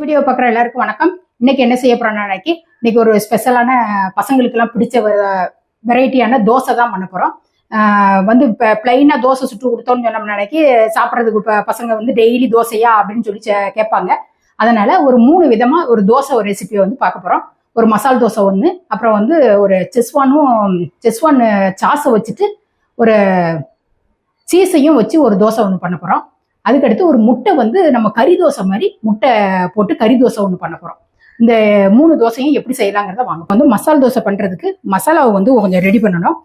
Video பார்க்குற எல்லாருக்கும் வணக்கம். இன்னைக்கு என்ன செய்ய போறோம்னா இன்னைக்கு இன்னைக்கு ஒரு ஸ்பெஷலான பசங்களுக்கெல்லாம் பிடிச்ச வெரைட்டியான தோசை தான் பண்ண போறோம். வந்து இப்போ பிளைனாக தோசை சுட்டு கொடுத்தோம்னு சொன்னோம்னா இன்னைக்கு சாப்பிட்றதுக்கு இப்போ பசங்க வந்து டெய்லி தோசையா அப்படின்னு சொல்லி சே- கேட்பாங்க. அதனால ஒரு மூணு விதமாக ஒரு தோசை ஒரு ரெசிபியை வந்து பார்க்க போறோம். ஒரு மசால் தோசை ஒன்று அப்புறம் வந்து ஒரு செஸ்வானும் செஸ்வான் சாஸை வச்சுட்டு ஒரு சீஸையும் வச்சு ஒரு தோசை ஒன்று பண்ண போகிறோம் அதுக்கடுத்து ஒரு முட்டை வந்து நம்ம கறி தோசை மாதிரி முட்டை போட்டு கறி தோசை ஒன்று பண்ண போகிறோம் இந்த மூணு தோசையும் எப்படி செய்யலாங்கிறத வாங்க. வந்து மசால் தோசை பண்ணுறதுக்கு மசாலாவை வந்து கொஞ்சம் ரெடி பண்ணணும்.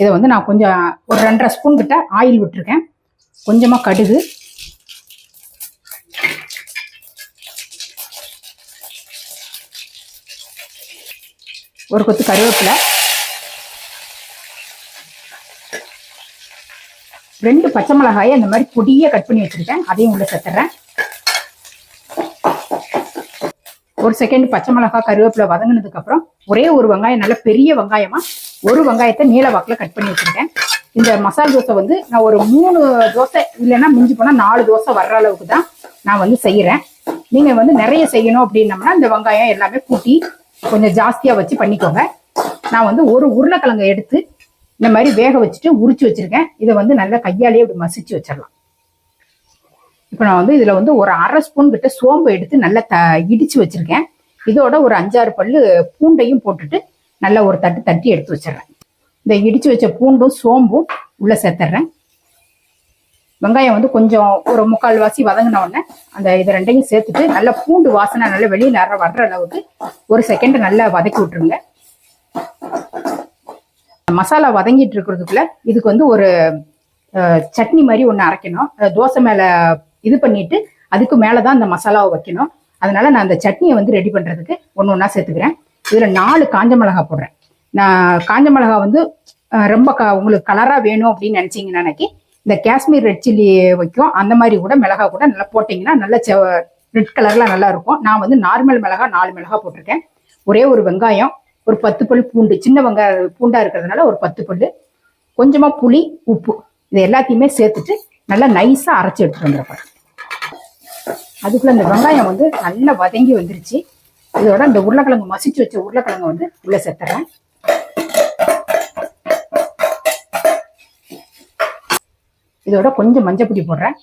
இதை வந்து நான் கொஞ்சம் ஒரு ரெண்டரை ஸ்பூன் கிட்ட ஆயில் விட்டுருக்கேன். கொஞ்சமாக கடுகு. ஒரு கொத்து கருவேப்பிலை. ரெண்டு பச்சை மிளகாயை இந்த மாதிரி பொடியாக கட் பண்ணி வச்சிருக்கேன். அதையும் உள்ள சேர்த்துறேன். ஒரு செகண்ட் பச்சை மிளகாய் கருவேப்பிலை வதங்கினதுக்கு அப்புறம் ஒரே ஒரு வெங்காயம் நல்ல பெரிய வெங்காயமா ஒரு வெங்காயத்தை நீல வாக்கில் கட் பண்ணி வச்சிருக்கேன். இந்த மசால் தோசை வந்து நான் ஒரு மூணு தோசை இல்லைன்னா மிஞ்சி போனால் நாலு தோசை வர்ற அளவுக்கு தான் நான் வந்து செய்கிறேன் நீங்கள் வந்து நிறைய செய்யணும் அப்படின்னம்னா இந்த வெங்காயம் எல்லாமே கூட்டி கொஞ்சம் ஜாஸ்தியாக வச்சு பண்ணிக்கோங்க. நான் வந்து ஒரு உருளைக்கிழங்கு எடுத்து இந்த மாதிரி வேக வச்சுட்டு உரிச்சு வச்சிருக்கேன். இதை வந்து நல்லா கையாலேயே இப்படி மசிச்சு வச்சிடலாம். இப்போ நான் வந்து இதில் வந்து ஒரு அரை ஸ்பூன் கிட்ட சோம்பு எடுத்து நல்லா த இடிச்சு வச்சிருக்கேன். இதோட ஒரு அஞ்சாறு பல்லு பூண்டையும் போட்டுட்டு நல்லா ஒரு தட்டு தட்டி எடுத்து வச்சிடுறேன். இந்த இடிச்சு வச்ச பூண்டும் சோம்பும் உள்ளே சேர்த்துட்றேன் வெங்காயம் வந்து கொஞ்சம் ஒரு முக்கால் வாசி வதங்கின உடனே அந்த இது ரெண்டையும் சேர்த்துட்டு நல்லா பூண்டு வாசனை நல்லா வெளியில் வர்ற அளவுக்கு ஒரு செகண்ட் நல்லா வதக்கி விட்டுருங்க. மசாலா வதங்கிட்டு இருக்கிறதுக்குள்ள இதுக்கு வந்து ஒரு சட்னி மாதிரி ஒன்று அரைக்கணும். தோசை மேலே இது பண்ணிட்டு அதுக்கு மேலே தான் அந்த மசாலாவை வைக்கணும். அதனால நான் அந்த சட்னியை வந்து ரெடி பண்ணுறதுக்கு ஒன்று ஒன்றா சேர்த்துக்கிறேன். இதில் நாலு காஞ்ச மிளகா போடுறேன். நான் காஞ்ச மிளகா வந்து ரொம்ப க உங்களுக்கு கலராக வேணும் அப்படின்னு நினச்சிங்கன்னா அன்னைக்கு இந்த காஷ்மீர் ரெட் சில்லி வைக்கும். அந்த மாதிரி கூட மிளகா கூட நல்லா போட்டிங்கன்னா நல்ல ரெட் கலரில் நல்லா இருக்கும். நான் வந்து நார்மல் மிளகா நாலு மிளகா போட்டிருக்கேன். ஒரே ஒரு வெங்காயம் ஒரு பத்து பல் பூண்டு சின்ன வெங்காயம் பூண்டா இருக்கிறதுனால ஒரு பத்து பல் கொஞ்சமா புளி உப்பு இது எல்லாத்தையுமே சேர்த்துட்டு நல்லா நைஸா அரைச்சி எடுத்துட்டு வந்துருப்பேன் அதுக்குள்ள இந்த வெங்காயம் வந்து நல்லா வதங்கி வந்துருச்சு. இதோட இந்த உருளைக்கிழங்கு மசிச்சு வச்ச உருளைக்கிழங்கு வந்து உள்ள சேர்த்துறேன். இதோட கொஞ்சம் மஞ்சப்பொடி போடுறேன்.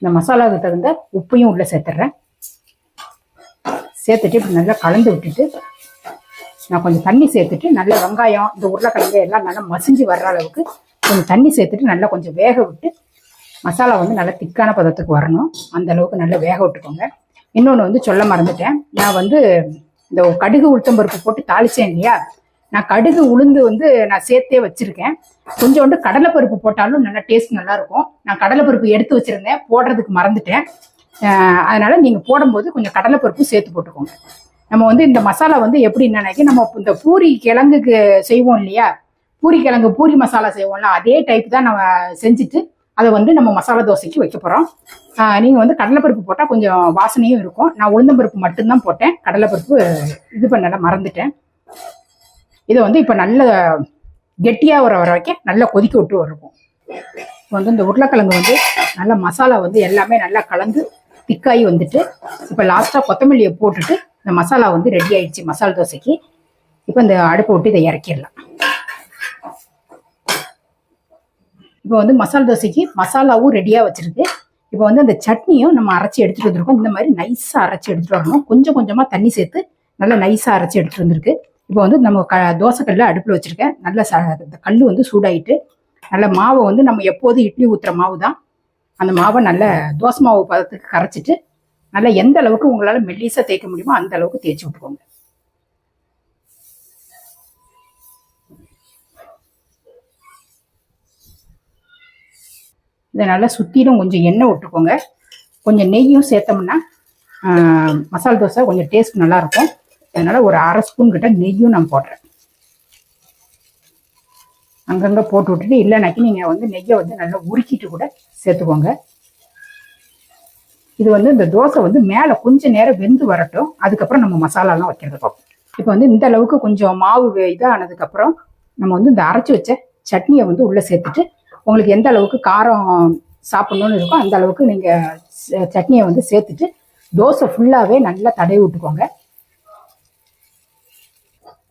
இந்த மசாலாவுக்கு தகுந்த உப்பையும் உள்ள சேர்த்துறேன். சேர்த்துட்டு இப்படி நல்லா கலந்து விட்டுட்டு நான் கொஞ்சம் தண்ணி சேர்த்துட்டு நல்ல வெங்காயம் இந்த உருளைக்கிழங்கு எல்லாம் நல்லா மசிஞ்சு வர்ற அளவுக்கு கொஞ்சம் தண்ணி சேர்த்துட்டு நல்லா கொஞ்சம் வேக விட்டு மசாலா வந்து நல்லா திக்கான பதத்துக்கு வரணும். அந்த அளவுக்கு நல்லா வேக விட்டுக்கோங்க. இன்னொன்று வந்து சொல்ல மறந்துட்டேன். நான் வந்து இந்த கடுகு உளுத்தம்பருப்பு போட்டு தாளிச்சேன் இல்லையா? நான் கடுகு உளுந்து வந்து நான் சேர்த்தே வச்சிருக்கேன். கொஞ்சோண்டு கடலைப்பருப்பு போட்டாலும் நல்லா டேஸ்ட் நல்லா இருக்கும். நான் கடலைப்பருப்பு எடுத்து வச்சிருந்தேன். போடுறதுக்கு மறந்துட்டேன். அதனால நீங்கள் போடும்போது கொஞ்சம் கடலைப்பருப்பு சேர்த்து போட்டுக்கோங்க. நம்ம வந்து இந்த மசாலா வந்து எப்படி நினைக்க நம்ம இந்த பூரி கிழங்குக்கு செய்வோம் இல்லையா? பூரி கிழங்கு பூரி மசாலா செய்வோம்ல அதே டைப் தான் நம்ம செஞ்சுட்டு அதை வந்து நம்ம மசாலா தோசைக்கு வைக்க போகிறோம் நீங்கள் வந்து கடலைப்பருப்பு போட்டால் கொஞ்சம் வாசனையும் இருக்கும். நான் உளுந்தம்பருப்பு மட்டும்தான் போட்டேன். கடலைப்பருப்பு இது பண்ணல மறந்துட்டேன். இதை வந்து இப்போ நல்ல கெட்டியாக வர வர வரைக்கும் நல்லா கொதிக்க விட்டு வருவோம் இப்போ வந்து இந்த உருளைக்கிழங்கு வந்து நல்லா மசாலா வந்து எல்லாமே நல்லா கலந்து திக்காகி வந்துட்டு இப்போ லாஸ்ட்டாக கொத்தமல்லியை போட்டுட்டு இந்த மசாலா வந்து ரெடி ஆயிடுச்சு மசாலா தோசைக்கு. இப்போ இந்த அடுப்பை விட்டு இதை இறக்கிடலாம். இப்போ வந்து மசாலா தோசைக்கு மசாலாவும் ரெடியாக வச்சிருக்கு. இப்போ வந்து அந்த சட்னியும் நம்ம அரைச்சி எடுத்துட்டு வந்திருக்கோம். இந்த மாதிரி நைஸாக அரைச்சி எடுத்துட்டு வரணும். கொஞ்சம் கொஞ்சமாக தண்ணி சேர்த்து நல்லா நைஸாக அரைச்சி எடுத்துட்டு வந்திருக்கு. இப்போ வந்து நம்ம க தோசைக்கல்ல அடுப்பில் வச்சிருக்கேன். நல்ல ச இந்த கல் வந்து சூடாயிட்டு நல்ல மாவை வந்து நம்ம எப்போதும் இட்லி ஊற்றுற மாவு தான் அந்த மாவை நல்ல தோசை மாவு பதத்துக்கு கரைச்சிட்டு நல்லா எந்த அளவுக்கு உங்களால் மெல்லிசாக தேய்க்க முடியுமோ அந்த அளவுக்கு தேய்ச்சி விட்டுக்கோங்க. இதை நல்லா சுற்றிலும் கொஞ்சம் எண்ணெய் விட்டுக்கோங்க. கொஞ்சம் நெய்யும் சேர்த்தோம்னா மசாலா மசால் தோசை கொஞ்சம் டேஸ்ட் நல்லாயிருக்கும் அதனால் ஒரு அரை ஸ்பூன் கிட்ட நெய்யும் நான் போடுறேன். அங்கங்கே போட்டு விட்டுட்டு இல்லைனாக்கி நீங்கள் வந்து நெய்யை வந்து நல்லா உருக்கிட்டு கூட சேர்த்துக்கோங்க. இது வந்து இந்த தோசை வந்து மேலே கொஞ்சம் நேரம் வெந்து வரட்டும். அதுக்கப்புறம் நம்ம மசாலாலாம் வைக்கிறது பார்ப்போம் இப்போ வந்து இந்த அளவுக்கு கொஞ்சம் மாவு இதானதுக்கப்புறம் நம்ம வந்து இந்த அரைச்சி வச்ச சட்னியை வந்து உள்ளே சேர்த்துட்டு உங்களுக்கு எந்த அளவுக்கு காரம் சாப்பிடணும்னு இருக்கோ அந்த அளவுக்கு நீங்கள் சட்னியை வந்து சேர்த்துட்டு தோசை ஃபுல்லாகவே நல்லா தடவி விட்டுக்கோங்க.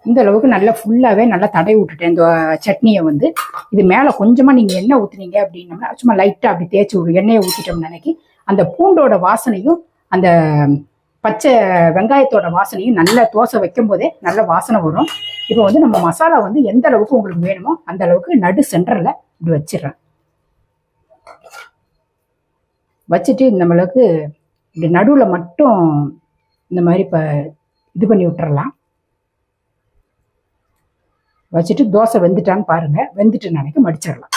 இந்த அளவுக்கு நல்லா ஃபுல்லாகவே நல்லா தடவி விட்டுட்டேன். இந்த சட்னியை வந்து. இது மேலே கொஞ்சமாக நீங்கள் எண்ணெய் ஊற்றுனீங்க அப்படின்னம்னா சும்மா லைட்டாக அப்படி தேய்ச்சி விடு எண்ணெயை ஊற்றிட்டோம்னு நினைக்கி அந்த பூண்டோட வாசனையும் அந்த பச்சை வெங்காயத்தோட வாசனையும் நல்லா தோசை வைக்கும் போதே நல்ல வாசனை வரும். இப்போ வந்து நம்ம மசாலா வந்து எந்த அளவுக்கு உங்களுக்கு வேணுமோ அந்த அளவுக்கு நடு சென்டரில் இப்படி வச்சிடுறேன். வச்சுட்டு நம்மளுக்கு இப்படி நடுவில் மட்டும் இந்த மாதிரி இப்போ இது பண்ணி விட்டுறலாம். வச்சுட்டு தோசை வெந்துட்டான்னு பாருங்க. வெந்துட்டு நினைக்க மடிச்சிடலாம்.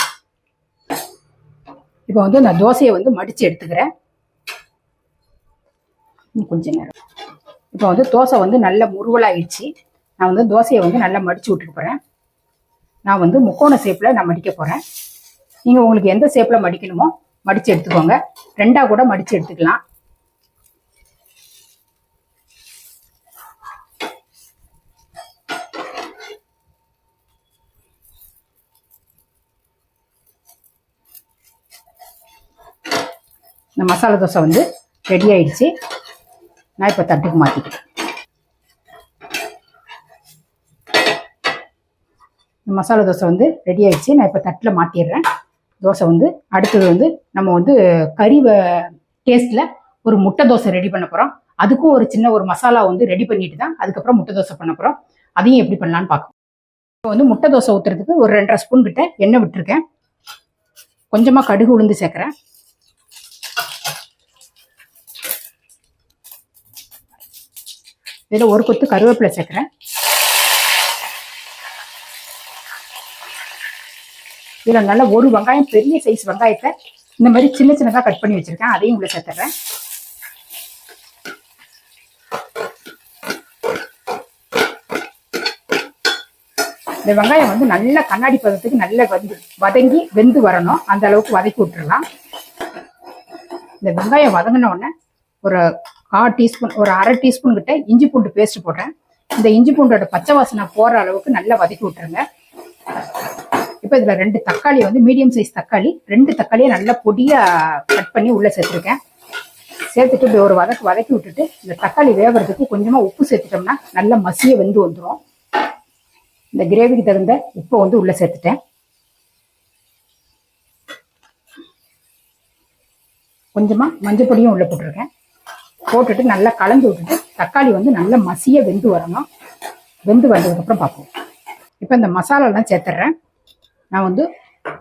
இப்போ வந்து நான் தோசையை வந்து மடிச்சு எடுத்துக்கிறேன். கொஞ்சம் கொஞ்ச நேரம். இப்போ வந்து தோசை வந்து நல்ல முருவலாயிடுச்சு. நான் வந்து தோசையை வந்து நல்லா மடிச்சு விட்டுட்டு போகிறேன் நான் வந்து முக்கோண ஷேப்பில் நான் மடிக்க போகிறேன் நீங்கள் உங்களுக்கு எந்த ஷேப்பில் மடிக்கணுமோ மடித்து எடுத்துக்கோங்க. ரெண்டாக கூட மடித்து எடுத்துக்கலாம். இந்த மசாலா தோசை வந்து ரெடி ஆயிடுச்சு. நான் இப்போ தட்டுக்கு மாற்றிக்கிறேன் இந்த மசாலா தோசை வந்து ரெடி ஆயிடுச்சு. நான் இப்போ தட்டில் மாற்றிடுறேன் தோசை வந்து அடுத்தது வந்து நம்ம வந்து கறி டேஸ்ட்டில் ஒரு முட்டை தோசை ரெடி பண்ண போகிறோம் அதுக்கும் ஒரு சின்ன ஒரு மசாலா வந்து ரெடி பண்ணிட்டு தான் அதுக்கப்புறம் முட்டை தோசை பண்ண போகிறோம் அதையும் எப்படி பண்ணலான்னு பார்க்கணும் இப்போ வந்து முட்டை தோசை ஊற்றுறதுக்கு ஒரு ரெண்டரை ஸ்பூன் கிட்ட எண்ணெய் விட்டுருக்கேன். கொஞ்சமாக கடுகு உளுந்து சேர்க்குறேன். இதில் ஒரு கொத்து கருவேப்பிலை சேர்க்குறேன். இதில் நல்ல ஒரு வெங்காயம் பெரிய சைஸ் வெங்காயத்தை இந்த மாதிரி சின்ன சின்னதாக கட் பண்ணி வச்சுருக்கேன். அதையும் உள்ள சேர்த்துறேன். இந்த வெங்காயம் வந்து நல்ல கண்ணாடி பதத்துக்கு நல்லா வந்து வதங்கி வெந்து வரணும். அந்த அளவுக்கு வதக்கி விட்டுறலாம். இந்த வெங்காயம் வதங்கின உடனே ஒரு கால் டீஸ்பூன் ஒரு அரை டீஸ்பூன் கிட்ட இஞ்சி பூண்டு பேஸ்ட் போடுறேன். இந்த இஞ்சி பூண்டோட பச்சை வாசனை போற அளவுக்கு நல்லா வதக்கி விட்டுருங்க. இப்போ இதுல ரெண்டு தக்காளி வந்து மீடியம் சைஸ் தக்காளி ரெண்டு தக்காளியை நல்லா பொடியா கட் பண்ணி உள்ள சேர்த்துருக்கேன். சேர்த்துட்டு இப்படி ஒரு வதக்கு வதக்கி விட்டுட்டு இந்த தக்காளி வேகிறதுக்கு கொஞ்சமா உப்பு சேர்த்துட்டோம்னா நல்லா மசிய வெந்து வந்துடும் இந்த கிரேவிக்கு தகுந்த உப்பை வந்து உள்ள சேர்த்துட்டேன். கொஞ்சமா மஞ்சள் பொடியும் உள்ள போட்டிருக்கேன். போட்டுட்டு நல்லா கலந்து விட்டுட்டு தக்காளி வந்து நல்லா மசிய வெந்து வரணும். வெந்து வந்ததுக்கப்புறம் பார்ப்போம். இப்போ இந்த மசாலாலாம் சேர்த்துட்றேன் நான் வந்து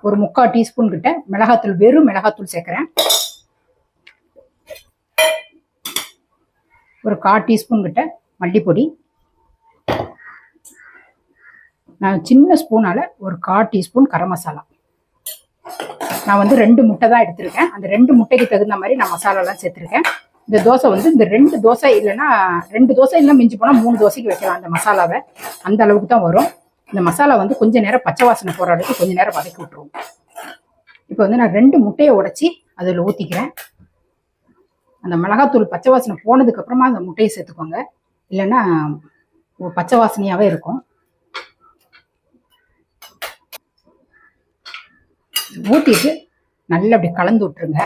ஒரு முக்கால் டீஸ்பூன் கிட்ட மிளகாத்தூள் வெறும் மிளகாத்தூள் சேர்க்குறேன். ஒரு கால் டீஸ்பூன் கிட்ட மல்லிப்பொடி. நான் சின்ன ஸ்பூனால ஒரு கால் டீஸ்பூன் கரம் மசாலா. நான் வந்து ரெண்டு முட்டை தான் எடுத்திருக்கேன். அந்த ரெண்டு முட்டைக்கு தகுந்த மாதிரி நான் மசாலாலாம் சேர்த்துருக்கேன். இந்த தோசை வந்து இந்த ரெண்டு தோசை இல்லைன்னா ரெண்டு தோசை இல்லை மிஞ்சி போனால் மூணு தோசைக்கு வைக்கலாம் அந்த மசாலாவை. அந்த அளவுக்கு தான் வரும். இந்த மசாலா வந்து கொஞ்ச நேரம் பச்சை வாசனை போகிற அளவுக்கு கொஞ்ச நேரம் வதக்கி விட்டுருவோம். இப்போ வந்து நான் ரெண்டு முட்டையை உடைச்சி அதில் ஊற்றிக்கிறேன் அந்த மிளகாத்தூள் பச்சை வாசனை போனதுக்கப்புறமா அந்த முட்டையை சேர்த்துக்கோங்க. இல்லைன்னா பச்சை வாசனையாகவே இருக்கும். ஊற்றிட்டு நல்லா அப்படி கலந்து விட்டுருங்க.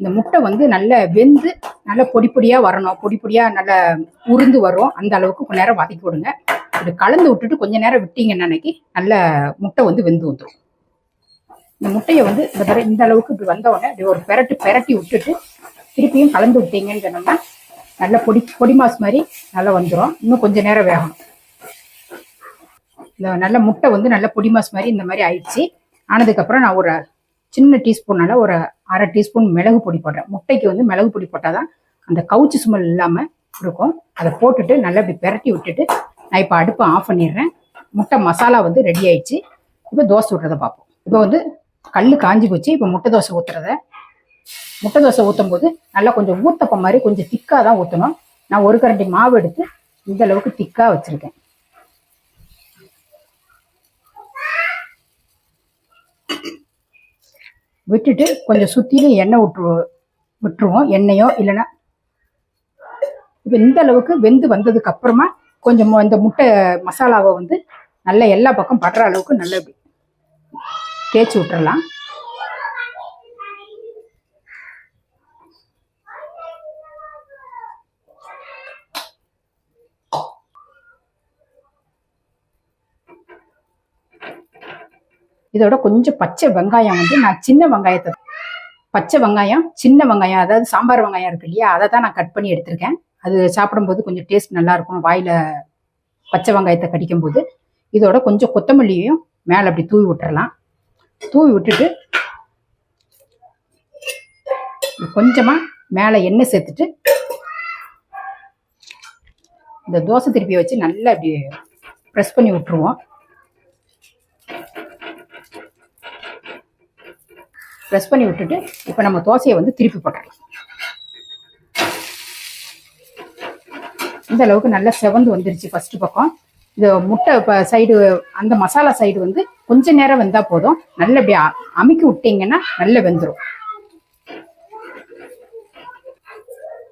இந்த முட்டை வந்து நல்ல வெந்து நல்ல பொடி பொடியாக வரணும். பொடி பொடியாக நல்லா உருந்து வரும். அந்த அளவுக்கு கொஞ்ச நேரம் வதக்கி விடுங்க. இது கலந்து விட்டுட்டு கொஞ்ச நேரம் விட்டீங்கன்னு அன்னைக்கு நல்ல முட்டை வந்து வெந்து வந்துடும் இந்த முட்டையை வந்து இந்த பிற இந்த அளவுக்கு இப்படி வந்த உடனே இப்படி ஒரு பெரட்டு பெரட்டி விட்டுட்டு திருப்பியும் கலந்து விட்டீங்கன்னு சொன்னோம்னா நல்ல பொடி பொடி மாஸ் மாதிரி நல்லா வந்துடும் இன்னும் கொஞ்ச நேரம் வேகணும். இந்த நல்ல முட்டை வந்து நல்ல பொடி மாஸ் மாதிரி இந்த மாதிரி ஆயிடுச்சு. ஆனதுக்கப்புறம் நான் ஒரு சின்ன டீஸ்பூனால் ஒரு அரை டீஸ்பூன் மிளகு பொடி போடுறேன். முட்டைக்கு வந்து மிளகு பொடி போட்டால் தான் அந்த கவுச்சி ஸ்மெல் இல்லாமல் இருக்கும். அதை போட்டுட்டு நல்லா இப்படி பெரட்டி விட்டுட்டு நான் இப்போ அடுப்பை ஆஃப் பண்ணிடுறேன். முட்டை மசாலா வந்து ரெடி ஆயிடுச்சு. இப்போ தோசை விட்றதை பார்ப்போம். இப்போ வந்து கல் காஞ்சி போச்சு. இப்போ முட்டை தோசை ஊற்றுறத முட்டை தோசை ஊற்றும் போது நல்லா கொஞ்சம் ஊத்தப்ப மாதிரி கொஞ்சம் திக்காக தான் ஊற்றணும் நான் ஒரு கரண்டி மாவு எடுத்து இந்த அளவுக்கு திக்காக வச்சுருக்கேன். விட்டுட்டு கொஞ்சம் சுற்றிலும் எண்ணெய் விட்டுரு விட்டுருவோம். எண்ணெயோ இல்லைன்னா இப்போ இந்த அளவுக்கு வெந்து வந்ததுக்கு அப்புறமா கொஞ்சம் இந்த முட்டை மசாலாவை வந்து நல்ல எல்லா பக்கம் படுற அளவுக்கு நல்லா தேய்ச்சி விட்டுறலாம். இதோட கொஞ்சம் பச்சை வெங்காயம் வந்து நான் சின்ன வெங்காயத்தை பச்சை வெங்காயம் சின்ன வெங்காயம் அதாவது சாம்பார் வெங்காயம் இருக்கு இல்லையா? அதை தான் நான் கட் பண்ணி எடுத்திருக்கேன். அது சாப்பிடும்போது கொஞ்சம் டேஸ்ட் நல்லா இருக்கும். வாயில பச்சை வெங்காயத்தை கடிக்கும் போது இதோட கொஞ்சம் கொத்தமல்லியையும் மேலே அப்படி தூவி விட்டுறலாம். தூவி விட்டுட்டு கொஞ்சமாக மேலே எண்ணெய் சேர்த்துட்டு இந்த தோசை திருப்பியை வச்சு நல்லா இப்படி ப்ரெஸ் பண்ணி விட்டுருவோம். ப்ரெஸ் பண்ணி விட்டுட்டு இப்போ நம்ம தோசையை வந்து திருப்பி போட்டுடலாம் இந்த அளவுக்கு நல்லா செவந்து வந்துருச்சு ஃபர்ஸ்ட் பக்கம். இது முட்டை இப்போ சைடு அந்த மசாலா சைடு வந்து கொஞ்ச நேரம் வெந்தா போதும். நல்ல இப்படி அமுக்கி விட்டீங்கன்னா நல்ல வெந்துடும்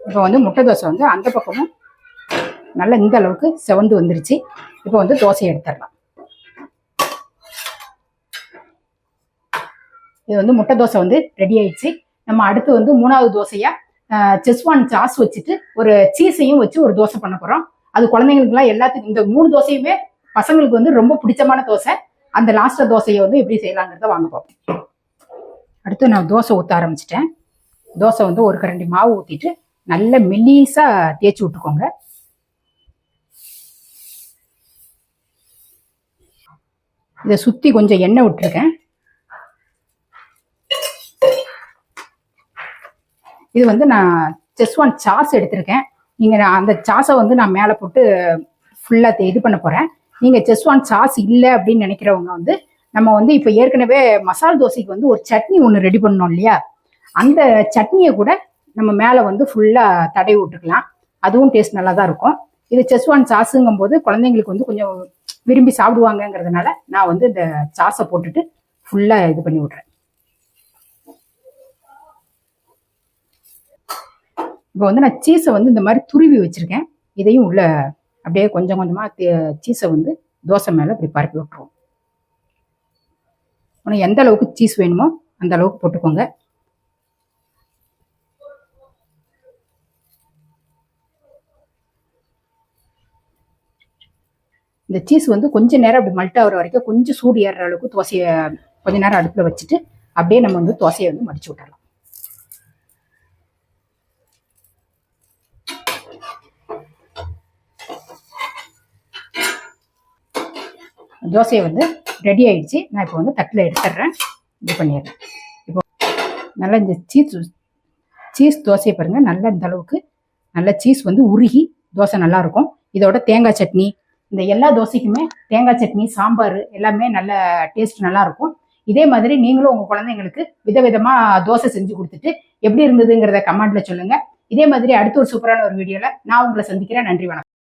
இப்போ வந்து முட்டை தோசை வந்து அந்த பக்கமும் நல்லா இந்த அளவுக்கு செவந்து வந்துருச்சு. இப்போ வந்து தோசையை எடுத்துடலாம். இது வந்து முட்டை தோசை வந்து ரெடி ஆயிடுச்சு. நம்ம அடுத்து வந்து மூணாவது தோசையா செஸ்வான் சாஸ் வச்சுட்டு ஒரு சீஸையும் வச்சு ஒரு தோசை பண்ண போறோம். அது குழந்தைங்களுக்குலாம் எல்லாத்துக்கும் இந்த மூணு தோசையுமே பசங்களுக்கு வந்து ரொம்ப பிடிச்சமான தோசை. அந்த லாஸ்ட் தோசையை வந்து எப்படி செய்யலாங்கிறத வாங்க பார்ப்போம் அடுத்து நான் தோசை ஊற்ற ஆரம்பிச்சிட்டேன். தோசை வந்து ஒரு கரண்டி மாவு ஊற்றிட்டு நல்ல மெல்லிசா தேய்ச்சி விட்டுக்கோங்க. இதை சுற்றி கொஞ்சம் எண்ணெய் விட்டுருக்கேன். இது வந்து நான் செஸ்வான் சாஸ் எடுத்திருக்கேன். நீங்கள் அந்த சாஸை வந்து நான் மேலே போட்டு ஃபுல்லாக இது பண்ண போகிறேன் நீங்கள் செஸ்வான் சாஸ் இல்லை அப்படின்னு நினைக்கிறவங்க வந்து நம்ம வந்து இப்போ ஏற்கனவே மசால் தோசைக்கு வந்து ஒரு சட்னி ஒன்று ரெடி பண்ணோம் இல்லையா? அந்த சட்னியை கூட நம்ம மேலே வந்து ஃபுல்லாக தடவி விட்டுக்கலாம். அதுவும் டேஸ்ட் நல்லா தான் இருக்கும். இது செஸ்வான் சாஸுங்கும் போது குழந்தைங்களுக்கு வந்து கொஞ்சம் விரும்பி சாப்பிடுவாங்கங்கிறதுனால நான் வந்து இந்த சாஸை போட்டுட்டு ஃபுல்லாக இது பண்ணி விட்றேன் இப்போ வந்து நான் சீஸை வந்து இந்த மாதிரி துருவி வச்சுருக்கேன். இதையும் உள்ள அப்படியே கொஞ்சம் கொஞ்சமாக சீஸை வந்து தோசை மேலே இப்படி பரப்பி விட்டுருவோம். உனக்கு எந்த அளவுக்கு சீஸ் வேணுமோ அந்த அளவுக்கு போட்டுக்கோங்க. இந்த சீஸ் வந்து கொஞ்சம் நேரம் அப்படி மல்ட் ஆகிற வரைக்கும் கொஞ்சம் சூடு ஏறுற அளவுக்கு தோசையை கொஞ்ச நேரம் அடுப்பில் வச்சுட்டு அப்படியே நம்ம வந்து தோசையை வந்து மடிச்சு விட்டுறலாம். தோசையை வந்து ரெடி ஆயிடுச்சு. நான் இப்போ வந்து தட்டில் எடுத்துடுறேன் இது பண்ணிடுறேன். இப்போ நல்லா இந்த சீஸ் சீஸ் தோசையை பாருங்கள் நல்லா இந்த அளவுக்கு நல்லா சீஸ் வந்து உருகி தோசை நல்லா இருக்கும். இதோட தேங்காய் சட்னி இந்த எல்லா தோசைக்குமே தேங்காய் சட்னி சாம்பார் எல்லாமே நல்ல டேஸ்ட் நல்லா இருக்கும். இதே மாதிரி நீங்களும் உங்கள் குழந்தைங்களுக்கு விதவிதமாக தோசை செஞ்சு கொடுத்துட்டு எப்படி இருந்ததுங்கிறத கமெண்ட்டில் சொல்லுங்கள் இதே மாதிரி அடுத்த ஒரு சூப்பரான ஒரு வீடியோவில் நான் உங்களை சந்திக்கிறேன். நன்றி வணக்கம்.